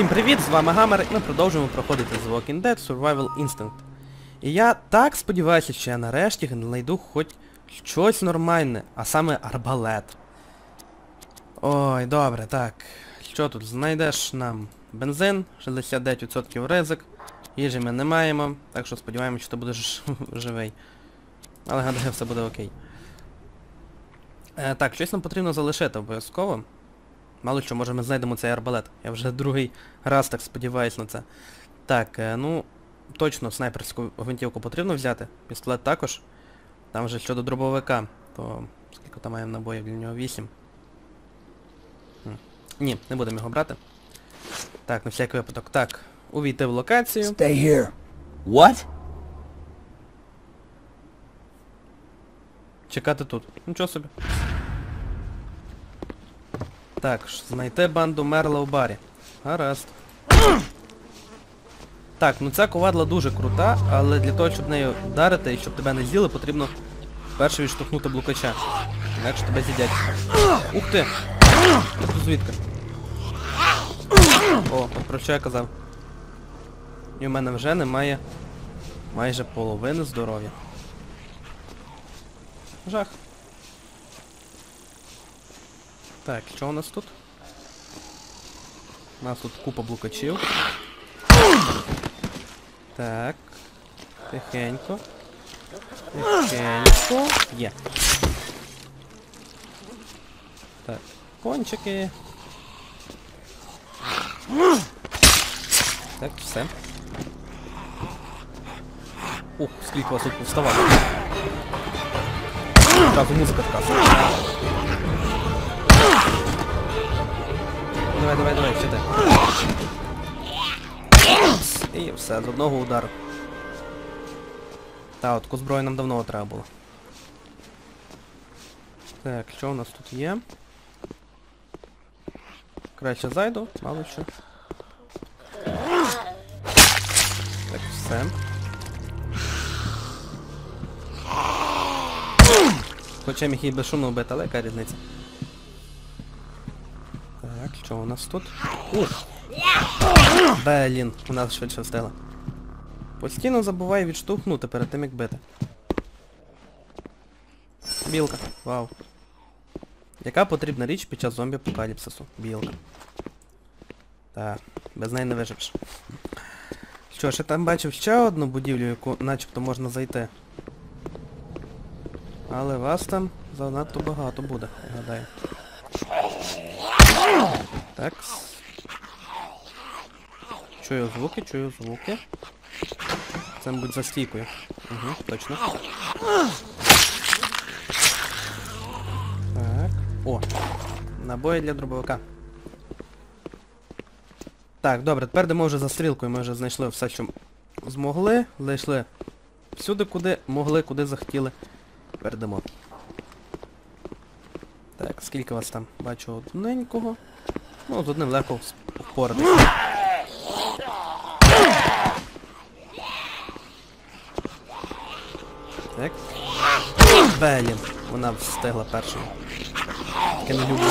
Всім привіт, з вами Гамер, і ми продовжуємо проходити The Walking Dead Survival Instinct. І я так сподіваюся, що я нарешті знайду хоч щось нормальне, а саме арбалет. Ой, добре, так. Що тут? Знайдеш нам бензин, 69% ризик. Їжі ми не маємо, так що сподіваємося, що ти будеш живий. Але гадаю, все буде окей. Е, так, щось нам потрібно залишити обов'язково. Мало що, може ми знайдемо цей арбалет. Я вже другий раз так сподіваюсь на це. Так, е, ну, точно снайперську гвинтівку потрібно взяти. Пістолет також. Там вже щодо дробовика, то скільки там маємо набоїв для нього? 8. Хм. Ні, не будемо його брати. Так, на всякий випадок. Так, увійти в локацію. Stay here. What? Чекати тут. Нічого собі. Так, знайти банду мерла у барі. Гаразд. Так, ну ця ковадла дуже крута, але для того, щоб нею вдарити і щоб тебе не з'їли, потрібно перше відштовхнути блукача. Інакше тебе з'їдять. Ух ти! Тут звідки? О, про що я казав. І в мене вже немає майже половини здоров'я. Жах. Так, що у нас тут? У нас тут купа блукачів. Так. Тихенько. Тихенько. Є. Так. Кончики. Так, все. Ух, скільки вас тут вставало. Одразу музика така. Давай, давай, давай, сюди. І все, з одного удару. Та, от таку зброю нам давно треба було. Так, що у нас тут є? Краще зайду, мало що. Так, все. Хоча міг і безшумно вбити, але яка різниця? Що у нас тут? Ух! Блін, у нас швидше встигла. Постійно забувай відштовхнути перед тим як бити. Білка. Вау. Яка потрібна річ під час зомбі-апокаліпсису? Білка. Так, без неї не виживеш. Що ж, я там бачив ще одну будівлю, яку начебто можна зайти. Але вас там занадто багато буде, гадаю. Так. Чую звуки, чую звуки. Це, мабуть, за стійкою. Угу, точно. Так. О! Набої для дробовика. Так, добре, тепер йдемо вже за стрілкою, ми вже знайшли все, що змогли. Зайшли всюди, куди могли, куди захотіли. Тепер йдемо. Так, скільки вас там? Бачу одненького. Ну, з одним легко впоратися. Так. Блін, вона встигла першою. Таке не люблю.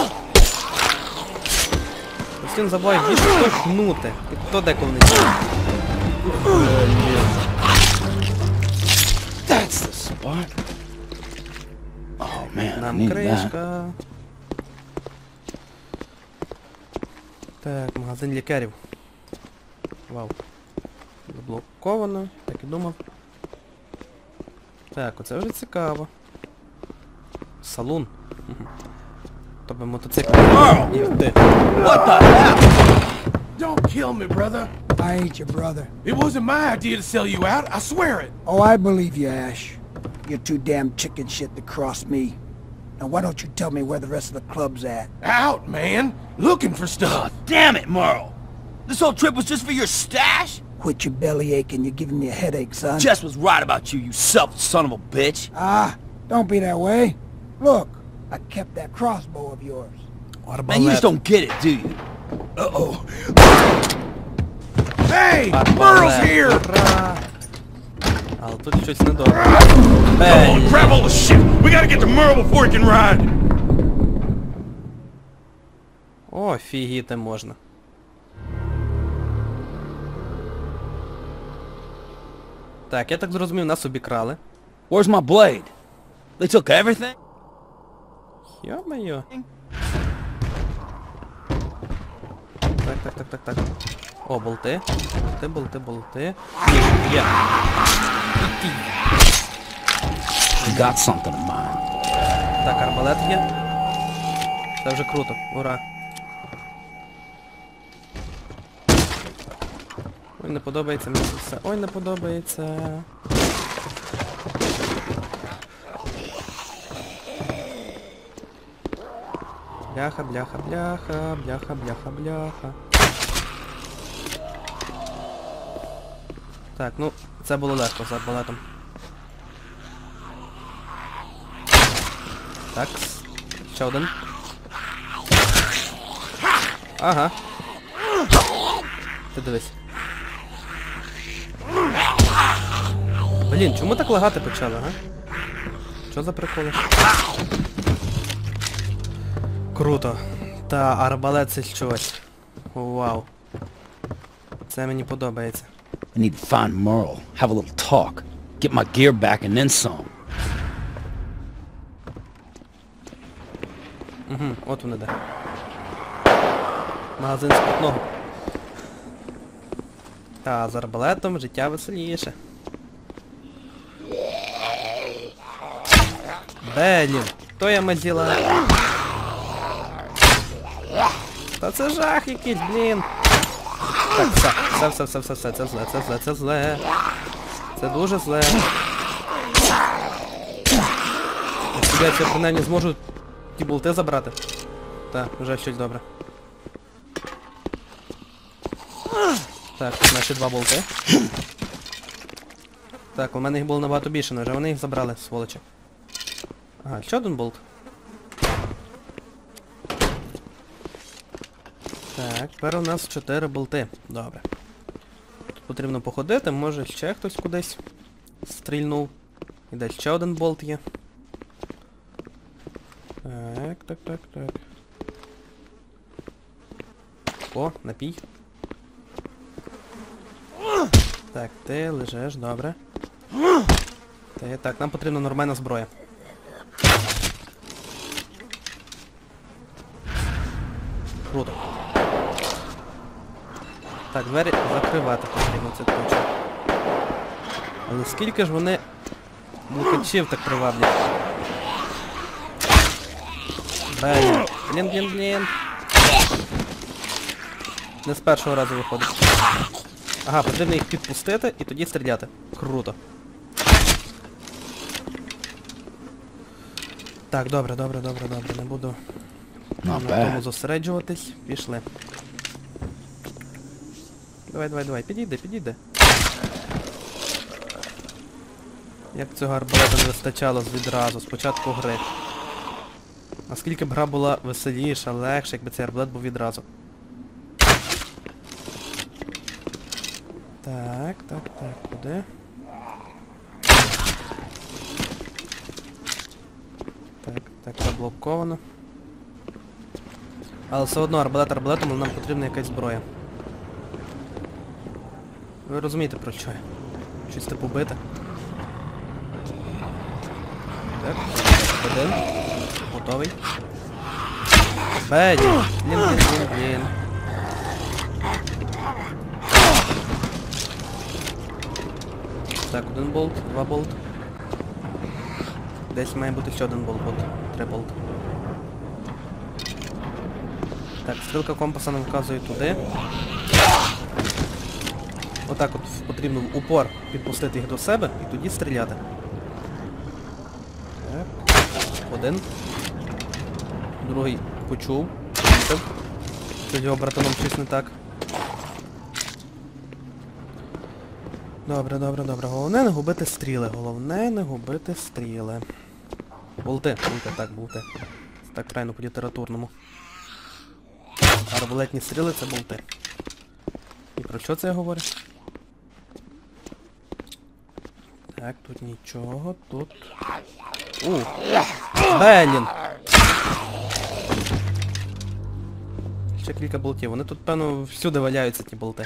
Постійно забуваю більше штовхнути. І то деколи не spot. Oh Нам кришка. Так, магазин лікарів. Вау. Заблоковано, так і думав. Так, оце вже цікаво. Салун. Тобто мотоцикл. What the hell? Don't kill me, brother. I ain't your brother. It wasn't my idea to sell you out. I swear it. Oh, I believe you, Ash. You're too damn chicken shit to cross me. Now why don't you tell me where the rest of the club's at? Out, man. Looking for stuff. Damn it, Merle! This whole trip was just for your stash? Quit your belly aching, you're giving me a headache, son. Jess was right about you, you selfish son of a bitch. Ah, don't be that way. Look, I kept that crossbow of yours. What about Man, you just don't get it, do you? Uh-oh. Hey! Merle's here! Але тут щось недобре. Ей! О, фігіти можна. Так, я так зрозумів, нас обікрали. Where's my blade? They took everything? Йо-моє. Так, так, так, так, так. О, болти. Болти, болти, болти. Є. Yeah. You got something of mine. Так, арбалет є. Це вже круто. Ура. Ой, не подобається мені це все. Ой, не подобається. Бляха, бляха, бляха, бляха, бляха, бляха. Так, ну, це було легко з арбалетом. Так. Ще один. Ага. Ти дивись. Блін, чому так лагати почали, га? Що за приколи? Круто. Та арбалет це щось. Вау. Це мені подобається. I need to find Merle, have a little talk, get my gear back and then some. Угу, от вони де. Магазин спиртного. Та з арбалетом життя веселіше. Блін, хто я мазіла? Та це жах якийсь, блін. Так, все, все, все, все, все, все, це зле, це зле, це зле. Це дуже зле. Сподіваюся, я принаймні зможу ті болти забрати. Так, вже щось добре. Так, ще два болти. Так, у мене їх було набагато більше, але вже вони їх забрали, сволочі. Ага, ще один болт. Так, тепер у нас 4 болти. Добре. Потрібно походити, може ще хтось кудись стрільнув. І десь ще один болт є. Так, так, так, так. О, напій. Так, ти лежиш, добре. Ти, так, нам потрібна нормальна зброя. Круто. Так, двері закривати потрібно, це точно. Але скільки ж вони блукачів так приваблять? Блін, блін, блін, блін. Не з першого разу виходить. Ага, потрібно їх підпустити і тоді стріляти. Круто. Так, добре, добре, добре, добре. Не буду на тому зосереджуватись. Пішли. Давай, давай, давай, підійди, підійди. Як цього арбалета не вистачало відразу, з початку гри. Наскільки б гра була веселіша, легша, якби цей арбалет був відразу. Так, так, так, куди? Так, так, заблоковано. Але все одно арбалет арбалетом, але нам потрібна якась зброя. Ви розумієте про що? Щось типу бити. Так, один. Готовий. Беді! Блін, блін, блін, блін. Так, один болт, два болт. Десь має бути ще один болт, от, три болт. Так, стрілка компаса нам вказує туди. Отак от потрібно в упор підпустити їх до себе і тоді стріляти. Один. Другий почув. З його братаном щось не так. Добре, добре, добре. Головне не губити стріли. Головне не губити стріли. Болти, болти, так, болти. Так правильно по літературному. Арбалетні стріли це болти. І про що це я говорю? Так, тут нічого, тут... У! Блін! Ще кілька болтів. Вони тут, певно, всюди валяються ті болти.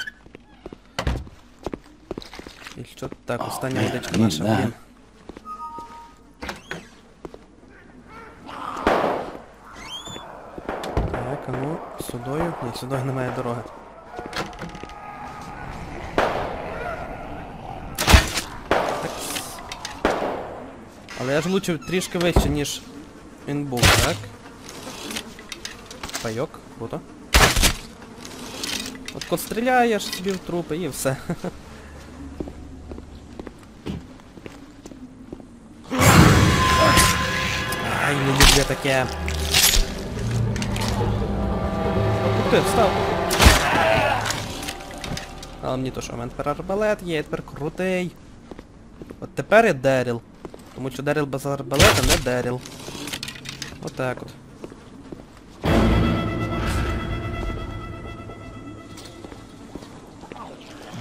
І що так, остання need наша, блін. Так, а ну, сюдою. Ні, сюди немає дороги. Але я ж влучив трішки вище, ніж він був, так? Пайок, круто. От кот стріляєш собі в трупи і все. Ай, не люблю таке. Ти, встав. Але мені то що, у мене тепер арбалет є, тепер крутий. От тепер я Деріл. Тому що Деріл без арбалета не Деріл. Отак от.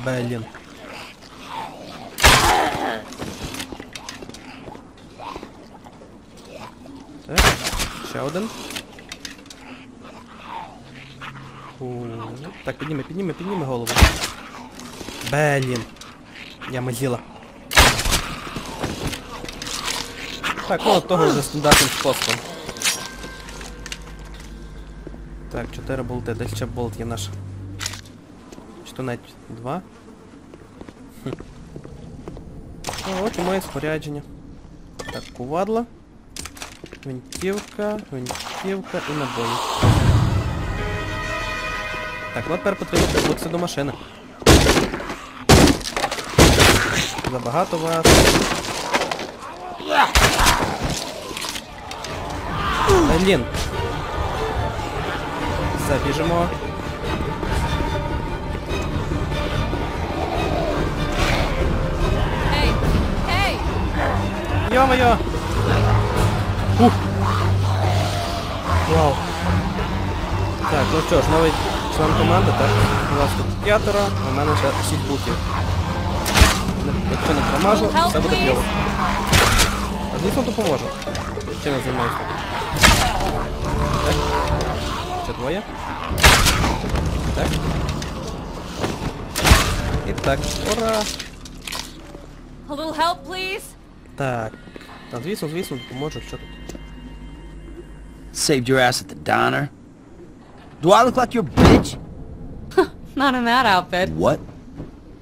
Блін. Так, ще один. У, Так, підніми, підніми, підніми голову. Блін. Я мазіла. Так, ну от того вже стандартним способом. Так, 4 болти, десь ще болт є наш. Чи то навіть 2? Хм. Ну, от і моє спорядження. Так, кувадла. Гвинтівка, гвинтівка і набої. Так, ну тепер потрібно приблутися до машини. Забагато вас. Блін. Все, біжимо. Hey! Hey! Йо-моє! Ух! Вау! Так, ну що ж, новий член команди, так? У вас тут п'ятеро, а в мене ще шість бутів. Не- Якщо не промажу, все буде кльово. А звісно допоможу. Чим я займаюся? Так. Ще двоє. Так. І так, ура! A little help, please? Так. Та звісно, звісно, допоможу, що тут. Saved your ass at the diner. Do I look like your bitch? Not in that outfit. What?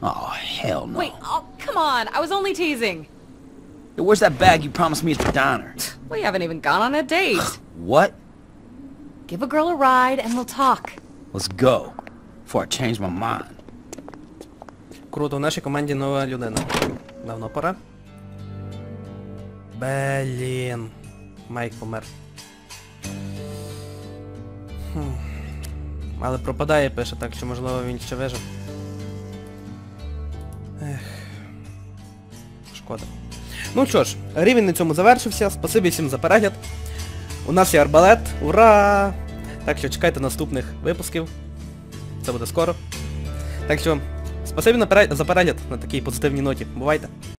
Oh, hell no. Wait, oh, come on. I was only teasing. Hey, Where's that bag you promised me at the diner? We haven't even gone on a date. What? Give a girl a ride and we'll talk. Let's go. Before I change my mind. Круто, в нашій команді нова людина. Давно пора. Блін. Майк помер. Хм. Але пропадає, пише, так що можливо він ще вижив. Ех. Шкода. Ну що ж, рівень на цьому завершився. Спасибі всім за перегляд. У нас є арбалет. Ура! Так що чекайте наступних випусків. Це буде скоро. Так що, спасибі за перегляд на такій позитивній ноті. Бувайте!